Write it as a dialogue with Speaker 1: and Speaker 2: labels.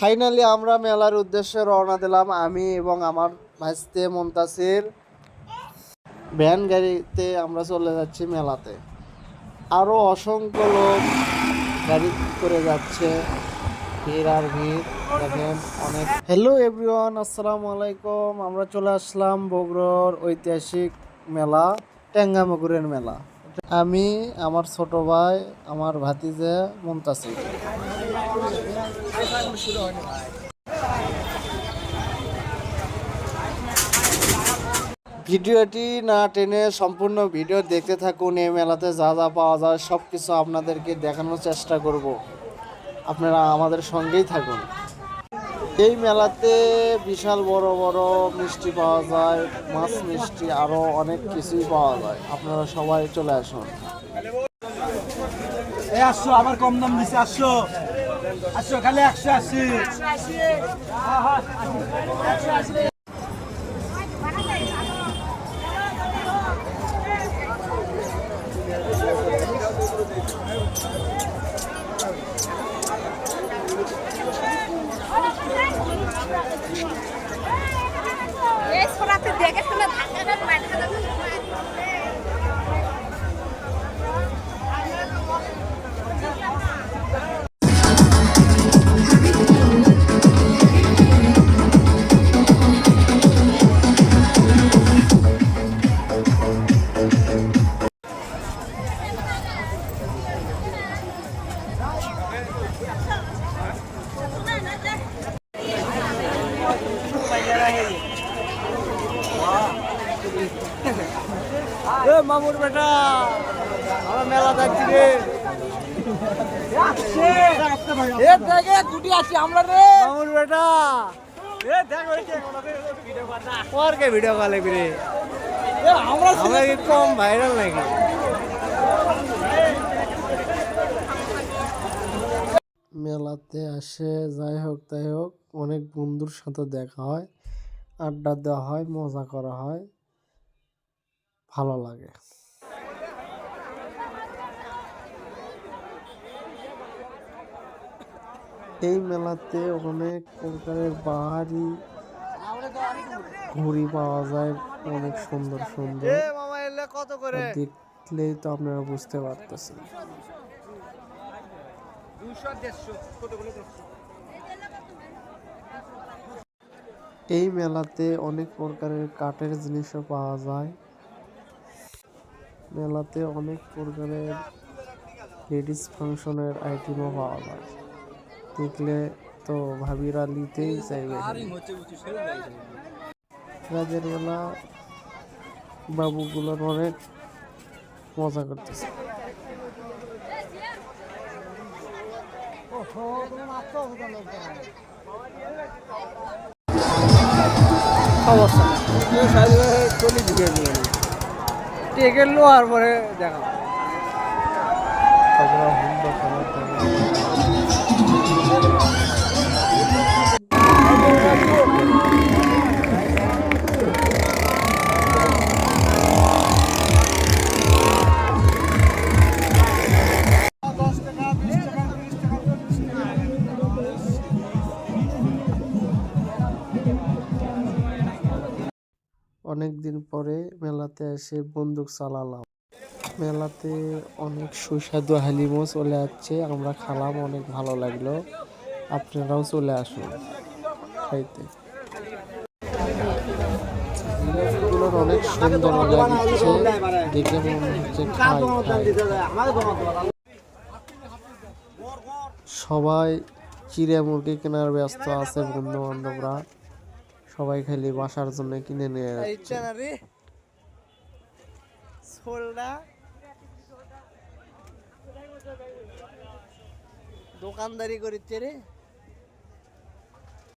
Speaker 1: Finally আমরা মেলার উদ্দেশ্যে রওনা দিলাম আমি এবং আমার ভাইস্তে মমতাসির ভ্যান গাড়িতে আমরা চলে যাচ্ছি মেলাতে। আরও অসংখ্য লোক গাড়ি করে যাচ্ছে। ভিড় আর ভিড়, দেখেন অনেক। হ্যালো এভরিওয়ান আসসালামু আলাইকুম। আমরা চলে আসলাম বগুড়ার ঐতিহাসিক মেলা টেঙ্গামগুরের মেলা। আমি, আমার ছোট ভাই, আমার ভাতিজা মমতাসির ভিডিওটি না টেনে সম্পূর্ণ ভিডিও দেখতে থাকুন এই মেলাতে যা যা পাওয়া যায় সব কিছু আপনাদেরকে দেখানোর চেষ্টা করব। আপনারা আমাদের সঙ্গেই থাকুন। এই মেলাতে বিশাল বড় বড় মিষ্টি পাওয়া যায় মাছ মিষ্টি আরও অনেক কিছুই পাওয়া যায়। আপনারা সবাই চলে আসুন।
Speaker 2: এই আসছো আবার কম দাম দিছে আসছো। আসছো খালি একশো আশি
Speaker 3: এই ছোড়াতে দেখে শুনে ধাক্কা দেন
Speaker 2: এ মামুর বেটা আমরা মেলা যাচ্ছি রে। এ দেখে গুটি আছি আমরা রে। মামুর বেটা। এ দেখ ভিডিও না
Speaker 1: ভিডিও কলে
Speaker 2: এ আমরা
Speaker 1: কম ভাইরাল নাকি? মেলাতে আসে যাই হোক তাই হোক। অনেক বন্ধুর সাথে দেখা হয় আড্ডা দেওয়া হয় মজা করা হয়। ভালো লাগে। এই মেলাতে অনেক প্রকারের বাহারি ঘুড়ি পাওয়া যায় অনেক সুন্দর সুন্দর। দেখলেই তো আপনারা বুঝতে পারতেছেন।
Speaker 2: 200 150 কতগুলো দেখছ?
Speaker 1: এই মেলাতে অনেক প্রকারের কাঠের জিনিসও পাওয়া যায়। মেলাতে অনেক প্রকারের লেডিস ফাংশনের আইটেমও পাওয়া যায়। দেখলে তো ভাবিরা নিতেই চাইবে। রাজের মেলা বাবুগুলোর অনেক মজা করতেছে।
Speaker 2: অবস্থা টেকের লোহার পরে দেখা
Speaker 1: অনেক দিন পরে মেলাতে এসে বন্দুক চালালাম। মেলাতে অনেক সুস্বাদু হালিমও চলে যাচ্ছে আমরা খালাম, অনেক ভালো লাগল। আপনারাও চলে আসুন খাইতে। অনেক সুন্দর লাগছে দেখে মনে হচ্ছে খাই সবাই চিড়ে মুরগি কেনার ব্যস্ত আছে বন্ধু বান্ধবরা সবাই খালি বাসার জন্য কিনে নিয়ে যাচ্ছে।
Speaker 2: দোকানদারি করিচ্ছে রে।